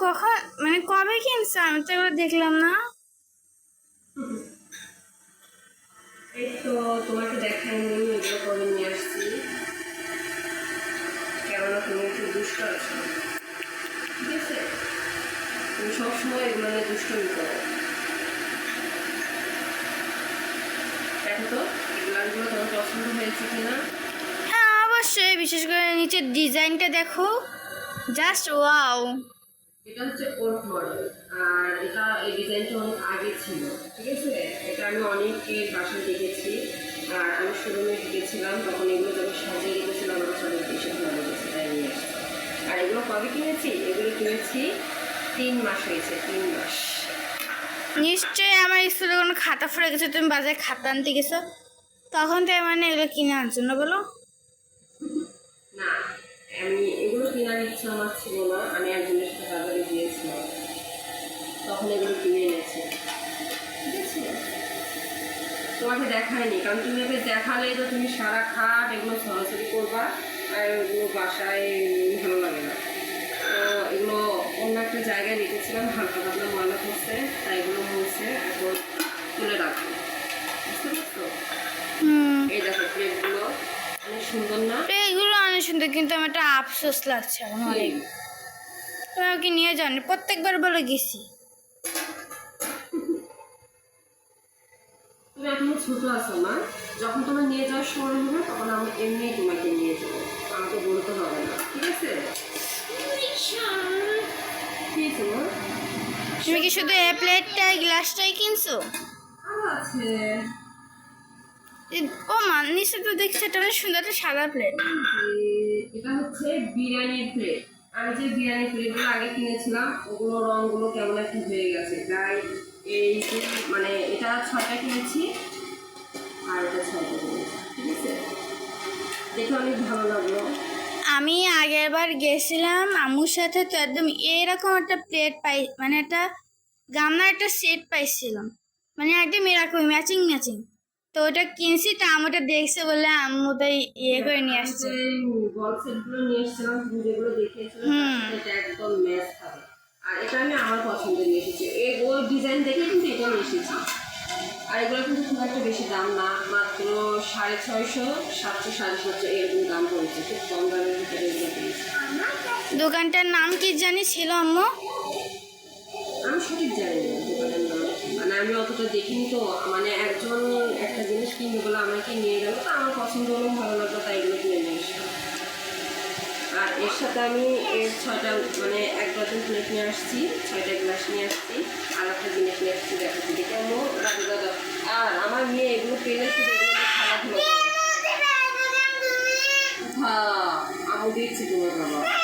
কখন মানে কবে কিনছো আমি তো এগুলো দেখলাম না? এই তো তোমাকে দেখাইনি এগুলো করে নিয়ে আসছি। কেননা তুমি একটু দুষ্ট আছো। ঠিক আছে? তুমি সবসময় এগুলো নিয়ে দুষ্টমি করো। দেখো তো এগুলো তোমার পছন্দ হয়েছে কিনা? হ্যাঁ অবশ্যই বিশেষ করে নিচের ডিজাইনটা দেখো। Just wow. এটা হচ্ছে ওল্ড মডেল আর এটা এই ডিজাইনটা অনেক আগে ছিল ঠিক আছে? এটা আমি অনেকের বাসায় দেখেছি আর আমি শোরুমে গেছিলাম তখন এগুলো যখন সাজিয়ে রেখেছিলাম আমার সবাই বেশি ভালো লেগেছে তাই নিয়ে আর এগুলো কবে কিনেছি? এগুলো কিনেছি তিন মাস হয়েছে তিন মাস। নিশ্চয়ই আমার স্কুলে কোনো খাতা ফুরে গেছে তুমি বাজারে খাতা আনতে গেছো? তখন তো মানে এগুলো কিনে আনছো না বলো। না আমি এগুলো কেনার ইচ্ছা আমার ছিল না আমি একজনের সাথে তখন এগুলো কিনে এনেছে। ঠিক আছে তোমাকে দেখায়নি কারণ তুমি এবার দেখালে তো তুমি সারা খাট এগুলো সরাসরি করবা আর ওগুলো বাসায় ভালো লাগে না। তো এগুলো অন্য একটা জায়গায় রেখেছিলাম হালকা পাতলা ময়লা করছে তাই এগুলো মুছে এখন তুলে রাখব। বুঝতে পারছ? হুম। এই দেখো প্লেটগুলো অনেক সুন্দর না? এগুলো অনেক সুন্দর কিন্তু আমার একটা আফসোস লাগছে এখন অনেক আমাকে নিয়ে যাওনি প্রত্যেকবার বলে গেছি। ছোট আছো না যখন তোমার নিয়ে যাওয়ার সময় হবে তখন আমি এমনি তোমাকে নিয়ে যাব। আমাকে বলতে হবে না ঠিক আছে? কি আছে মা? তুমি কি শুধু এ প্লেটটাই গ্লাসটাই কিনছো? আছে। ও মা নিচে তো দেখছি এটা অনেক সুন্দর একটা সাদা প্লেট এটা হচ্ছে বিরিয়ানির প্লেট আমি যে বিরিয়ানি প্লেটগুলো আগে কিনেছিলাম ওগুলো রঙগুলো কেমন একটা হয়ে গেছে। তাই এই যে মানে এটা ছয়টা কিনেছি। আর এটা ছয়টা ঠিক আছে? দেখে অনেক ভালো লাগল। আমি আগের বার গেছিলাম আম্মুর সাথে তো একদম এরকম একটা প্লেট পাই মানে একটা গামলার একটা সেট পাইছিলাম। মানে একদম এরকম ম্যাচিং ম্যাচিং তো ওটা কিনছি তো ওটা দেখছে বলে আম্মু তাই ইয়ে করে নিয়ে আসছে। বল সেটগুলো নিয়ে এসেছিলাম তুমি যেগুলো দেখিয়েছিলে তার হুম। একদম ম্যাচ খাবে আর এটা আমি আমার পছন্দের নিয়ে এসেছি। এই ওই ডিজাইন দেখে কিন্তু এটা নিয়ে এসেছি। আর এগুলো কিন্তু খুব একটা বেশি দাম না মাত্র সাড়ে ছয়শো সাতশো সাড়ে সাতশো এরকম দাম পড়েছে খুব কম দামের ভিতরে এগুলো দোকানটার নাম কি জানি ছিল আম্মু? আমি সঠিক জানি না দোকানের নাম। মানে আমি অতটা দেখিনি তো মানে একজন একটা জিনিস কিনবে বলে আমাকে নিয়ে গেল তো আমার পছন্দ হলো ভালো লাগল তাই এগুলো কিনে নিয়ে আর এর সাথে আমি ছয়টা মানে এক ডজন প্লেট নিয়ে আসছি, ছয়টা গ্লাস নিয়ে আসছি, আর একটা জিনিস নিয়ে আসছি দেখাচ্ছি দেখে আমি দাদা আর আমার মেয়ে এগুলো পেলে শুধু এগুলো খেলাধুলো করে। হ্যাঁ আমি দিচ্ছি তোমার বাবা।